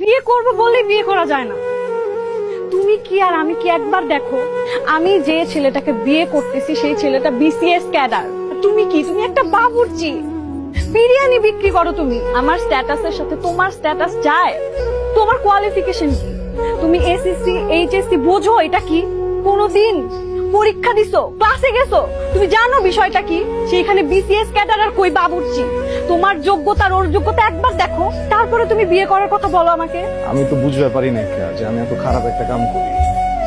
বিয়ে করব বলে বিয়ে করা যায় না। তুমি কি আর আমি কি একবার দেখো, আমি যে ছেলেটাকে বিয়ে করতেছি সেই ছেলেটা বিসিএস ক্যাডার তুমি কি? তুমি একটা বাবুর্চি। বিরিয়ানি বিক্রি করো তুমি। আমার স্ট্যাটাসের সাথে তোমার স্ট্যাটাস যায়। তোমার কোয়ালিফিকেশন কি? তুমি এসএসসি এইচএসসি বোঝো এটা কি? কোনোদিন পরীক্ষা দিছো ক্লাসে গেছো। তুমি জানো বিষয়টা কি? সেইখানে বিসিএস ক্যাডার আর কই বাবুর্চি? তোমার যোগ্যতা আর ওর যোগ্যতা একবার দেখো। তারপরে তুমি বিয়ে করার কথা বলো আমাকে। আমি তো বুঝতে পারি না যে আমি এত খারাপ একটা কাম করি।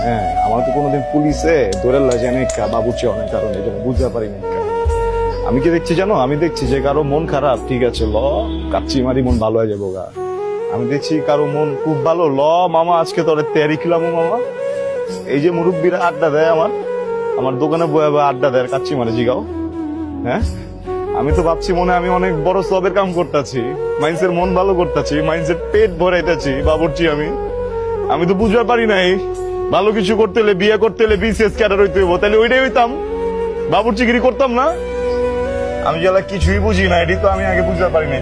হ্যাঁ আমার তো কোনোদিন পুলিশে ধরে লাগে অনেক বাবুচি অনেক কারণে এটা বুঝতে পারি না। আমি কি দেখছি জানো? আমি দেখছি যে কারও মন খারাপ, ঠিক আছে, ল, কাচ্চি মারি মন ভালো হয়ে যাব গা আমি দেখছি কারও মন খুব ভালো, ল, মামা, আজকে তোর তেয়ারি খিলাম, মামা। এই যে মুরব্বীরা আড্ডা দেয় আমার আমার দোকানে বয়ে আড্ডা দেয়, কাচ্চি মারে জিগাও। হ্যাঁ? আমি তো ভাবছি মনে হয় আমি অনেক বড় সবের কাম করতেছি মাইন্সের মন ভালো করতেছি মাইন্সের পেট ভরাইতেছি বাবুরছি আমি। আমি তো বুঝতে পারি নাই, ভালো কিছু করতে হলে, বিয়ে করতে হলে বিসিএস ক্যাডার হইতে হইব তাহলে ওইটাই হইতাম। বাবুরচিগিরি করতাম না? আমি যারা কিছুই বুঝি না এটি তো আমি আগে বুঝতে পারি নাই।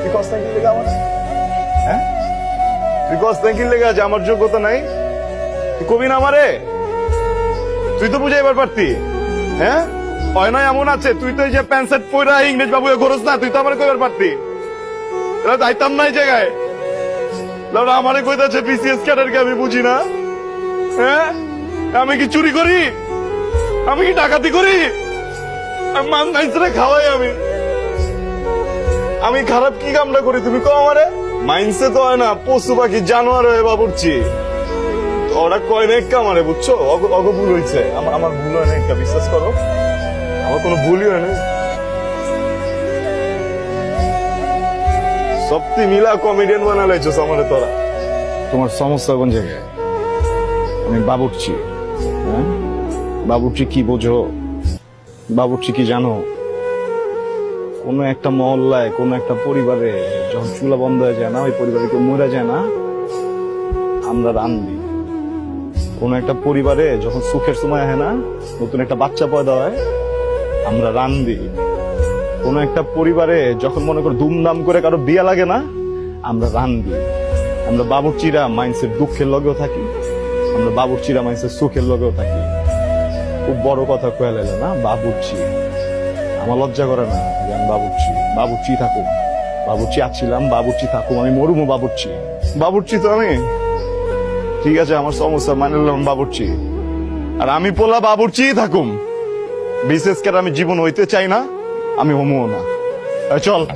তুই আমার হ্যাঁ? কষ্ট লেগে আছে আমার যোগ্যতা নাই। কবি না আমারে? তুই তো বুঝাইবার পারতি হ্যাঁ? হয় নয় এমন আছে। তুই তো এই যে প্যান্ট শার্ট পরা ইংরেজ বাবু ঘরস না, তুই তো আমার কইবার পারতি। যাইতাম না এই জায়গায়। লাউডা আমারে কইতাছে বিসিএস ক্যাডার কে আমি বুঝি না। হ্যাঁ? আমি কি চুরি করি? আমি কি ডাকাতি করি? মান নাইসরে খাওয়াই আমি। আমি খারাপ কি কামটা করি তুমি কো আমারে? মাইন্সে তো হয় না, পশু পাখি, জানোয়ার হয়ে বাবুরছি ওরা কয় না একটা আমারে, বুঝছ? অগ- ভুল হয়েছে আমার ভুল হয় না একটা বিশ্বাস করো। আমার কোনো ভুলই হয় না সত্যি মিলা কমেডিয়ান বানালাইছো আমারে তোরা। তোমার সমস্যা কোন জায়গায়? আমি বাবুর্চি হ্যাঁ? বাবুর্চি কি বোঝো? বাবুর্চি কি জানো? কোনো একটা মহল্লায়, কোনো একটা পরিবারে যখন চুলা বন্ধ হয়ে যায় না, ওই পরিবারে কেউ মরে যায় না, আমরা রান দিই। কোন একটা পরিবারে যখন সুখের সময় হয় না, নতুন একটা বাচ্চা পয়দা হয় আমরা রান দিই। কোন একটা পরিবারে যখন মনে করো দুমদাম করে কারও বিয়া লাগে না, আমরা রান দিই। আমরা বাবুর্চিরা মাইন্সের দুঃখের লগেও থাকি, আমরা বাবুর্চিরা মাইন্সের সুখের লগেও থাকি। খুব বড় কথা কয়ে লাইলে না, বাবুর্চি। আমার লজ্জা করে না যে আমি বাবুর্চি। বাবুর্চি থাকুক। বাবুর্চি আছিলাম, বাবুর্চি থাকুক, আমি মরুমো বাবুর্চি। বাবুর্চি তো আমি। ঠিক আছে, আমার সমস্যা মানে বাবুর্চি। আর আমি পোলা বাবুর্চি থাকুম। বিশেষ করে আমি জীবন হইতে চাই না আমি হমুও না। চল।